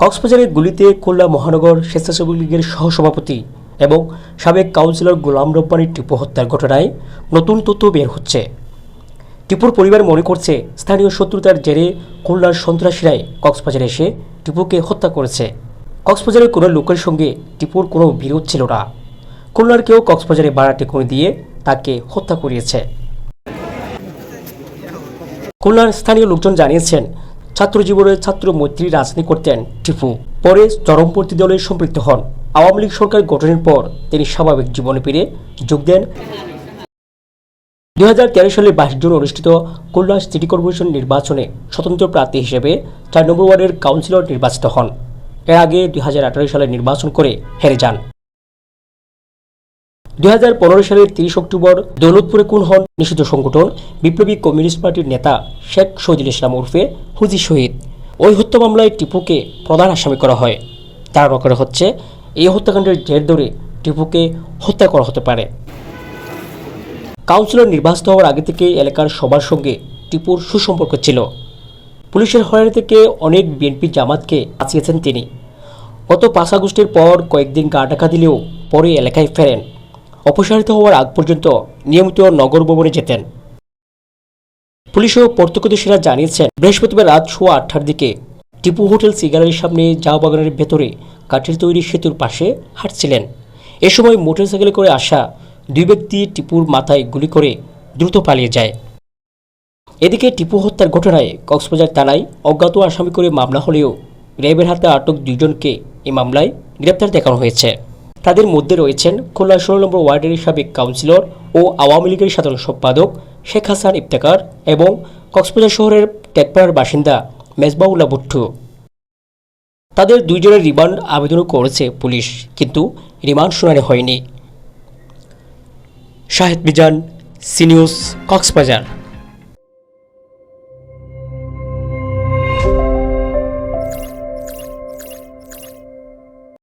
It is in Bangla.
কক্সবাজারের গুলিতে খুলনা মহানগর স্বেচ্ছাসেবক লীগের সহসভাপতি এবং সাবেক কাউন্সিলর গোলাম রব্বানির টিপু হত্যার ঘটনায় নতুন তথ্য বের হচ্ছে। টিপুর পরিবার মনে করছে স্থানীয় শত্রুতার জেরে খুলনার সন্ত্রাসীরাই কক্সবাজারে এসে টিপুকে হত্যা করেছে। কক্সবাজারের কোনো লোকের সঙ্গে টিপুর কোনো বিরোধ ছিল না। খুলনার কেউ কক্সবাজারে বাড়াটে করে দিয়ে তাকে হত্যা করিয়েছে। খুলনার স্থানীয় লোকজন জানিয়েছেন ছাত্র জীবনে ছাত্র মৈত্রী রাজনীতি করতেন টিপু। পরে চরমপন্থী দলে সম্পৃক্ত হন। আওয়ামী লীগ সরকার গঠনের পর তিনি স্বাভাবিক জীবনে ফিরে যোগ দেন। দু হাজার তেরো সালে বাইশ জুন অনুষ্ঠিত খুলনা সিটি কর্পোরেশন নির্বাচনে স্বতন্ত্র প্রার্থী হিসেবে চার নম্বর ওয়ার্ডের কাউন্সিলর নির্বাচিত হন। এর আগে দুই হাজার আঠারো সালে নির্বাচন করে হেরে যান। দুই হাজার পনেরো সালের তিরিশ অক্টোবর দৌলতপুরে খুন হন নিষিদ্ধ সংগঠন বিপ্লবী কমিউনিস্ট পার্টির নেতা শেখ শহীদুল ইসলাম ওরফে হুজি শহীদ। ওই হত্যা মামলায় টিপুকে প্রধান আসামি করা হয়। ধারণা করা হচ্ছে এই হত্যাকাণ্ডের জের ধরে টিপুকে হত্যা করা হতে পারে। কাউন্সিলর নির্বাচিত হওয়ার আগে থেকে এলাকার সবার সঙ্গে টিপুর সুসম্পর্ক ছিল। পুলিশের হয়রানি থেকে অনেক বিএনপি জামাতকে বাঁচিয়েছেন তিনি। গত পাঁচ আগস্টের পর কয়েকদিন গা টাকা দিলেও পরে এলাকায় ফেরেন। অপসারিত হওয়ার আগ পর্যন্ত নিয়মিত নগর ভবনে যেতেন। পুলিশ ও প্রত্যক্ষদর্শীরা জানিয়েছেন, বৃহস্পতিবার রাত সোয়া আটটার দিকে টিপু হোটেল সিগারের সামনে জাও বাগানের ভেতরে কাঠের তৈরি সেতুর পাশে হাঁটছিলেন। এ সময় মোটরসাইকেলে করে আসা দুই ব্যক্তি টিপুর মাথায় গুলি করে দ্রুত পালিয়ে যায়। এদিকে টিপু হত্যার ঘটনায় কক্সবাজার থানায় অজ্ঞাত আসামি করে মামলা হলেও র্যাবের হাতে আটক দুজনকে এই মামলায় গ্রেপ্তার দেখানো হয়েছে। তাদের মধ্যে রয়েছেন খুলনা ষোলো নম্বর ওয়ার্ডের সাবেক কাউন্সিলর ও আওয়ামী লীগের সাধারণ সম্পাদক শেখ হাসান ইফতেকার এবং কক্সবাজার শহরের টেকপাড়ার বাসিন্দা মেজবাউল্লাহ ভুট্টু। তাদের দুইজনের রিমান্ড আবেদনও করেছে পুলিশ, কিন্তু রিমান্ড শুনানি হয়নি। শাহেদ মিজান, সিনিউজ, কক্সবাজার।